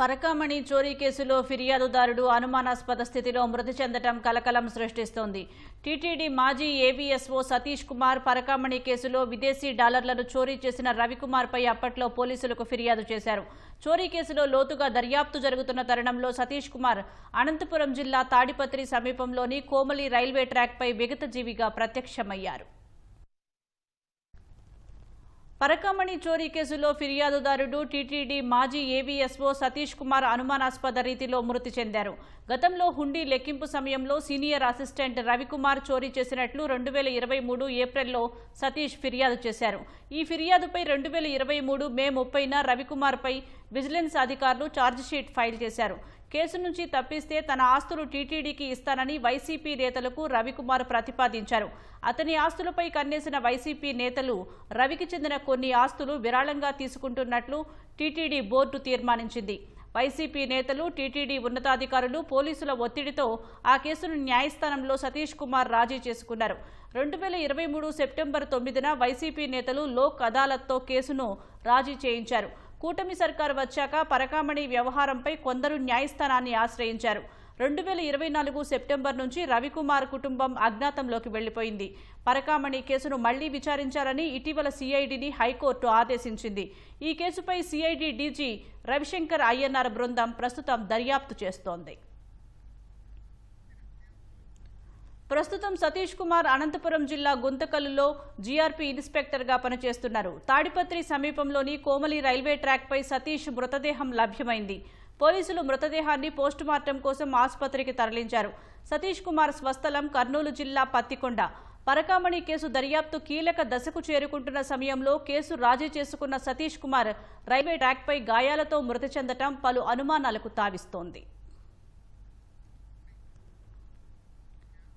పరకామణి చోరీ కేసులో ఫిర్యాదుదారుడు అనుమానాస్పద స్థితిలో మృతి చెందటం కలకలం సృష్టిస్తోంది. టీటీడీ మాజీ ఏవీఎస్ఓ సతీష్ కుమార్ పరకామణి కేసులో విదేశీ డాలర్లను చోరీ చేసిన రవికుమార్పై అప్పట్లో పోలీసులకు ఫిర్యాదు చేశారు. చోరీ కేసులో లోతుగా దర్యాప్తు జరుగుతున్న తరుణంలో సతీష్ కుమార్ అనంతపురం జిల్లా తాడిపత్రి సమీపంలోని కోమలి రైల్వే ట్రాక్పై విగతజీవిగా ప్రత్యక్షమయ్యారు. పరకామణి చోరీ కేసులో ఫిర్యాదుదారుడు టీటీడీ మాజీ ఏవీఎస్ఓ సతీష్ కుమార్ అనుమానాస్పద రీతిలో మృతి చెందారు. గతంలో హుండీ లెక్కింపు సమయంలో సీనియర్ అసిస్టెంట్ రవికుమార్ చోరీ చేసినట్లు రెండు వేల ఇరవై మూడు ఏప్రిల్లో సతీష్ ఫిర్యాదు చేశారు. ఈ ఫిర్యాదుపై రెండు వేల ఇరవై మూడు మే ముప్పైన రవికుమార్పై విజిలెన్స్ అధికారులు ఛార్జిషీట్ ఫైల్ చేశారు. కేసు నుంచి తప్పిస్తే తన ఆస్తులు టీటీడీకి ఇస్తానని వైసీపీ నేతలకు రవికుమార్ ప్రతిపాదించారు. అతని ఆస్తులపై కన్నేసిన వైసీపీ నేతలు రవికి చెందిన కొన్ని ఆస్తులు విరాళంగా తీసుకుంటున్నట్లు టీటీడీ బోర్డు తీర్మానించింది. వైసీపీ నేతలు టీటీడీ ఉన్నతాధికారులు పోలీసుల ఒత్తిడితో ఆ కేసును న్యాయస్థానంలో సతీష్ కుమార్ రాజీ చేసుకున్నారు. రెండు వేల ఇరవై మూడు సెప్టెంబర్ తొమ్మిదిన వైసీపీ నేతలు లోక్ అదాలత్తో కేసును రాజీ చేయించారు. కూటమి సర్కారు వచ్చాక పరకామణి వ్యవహారంపై కొందరు న్యాయస్థానాన్ని ఆశ్రయించారు. రెండు వేల ఇరవై నాలుగు సెప్టెంబర్ నుంచి రవికుమార్ కుటుంబం అజ్ఞాతంలోకి వెళ్ళిపోయింది పరకామణి కేసును మళ్ళీ విచారించాలని ఇటీవల సిఐడిని హైకోర్టు ఆదేశించింది. ఈ కేసుపై సిఐడి డీజీ రవిశంకర్ అయ్యన్నార్ బృందం ప్రస్తుతం దర్యాప్తు చేస్తోంది. ప్రస్తుతం సతీష్ కుమార్ అనంతపురం జిల్లా గుంతకల్లులో జీఆర్పీ ఇన్స్పెక్టర్గా పనిచేస్తున్నారు. తాడిపత్రి సమీపంలోని కోమలి రైల్వే ట్రాక్పై సతీష్ మృతదేహం లభ్యమైంది. పోలీసులు మృతదేహాన్ని పోస్టుమార్టం కోసం ఆసుపత్రికి తరలించారు. సతీష్ కుమార్ స్వస్థలం కర్నూలు జిల్లా పత్తికొండ. పరకామణి కేసు దర్యాప్తు కీలక దశకు చేరుకుంటున్న సమయంలో కేసు రాజీ చేసుకున్న సతీష్ కుమార్ రైల్వే ట్రాక్పై గాయాలతో మృతి చెందటం పలు అనుమానాలకు తావిస్తోంది.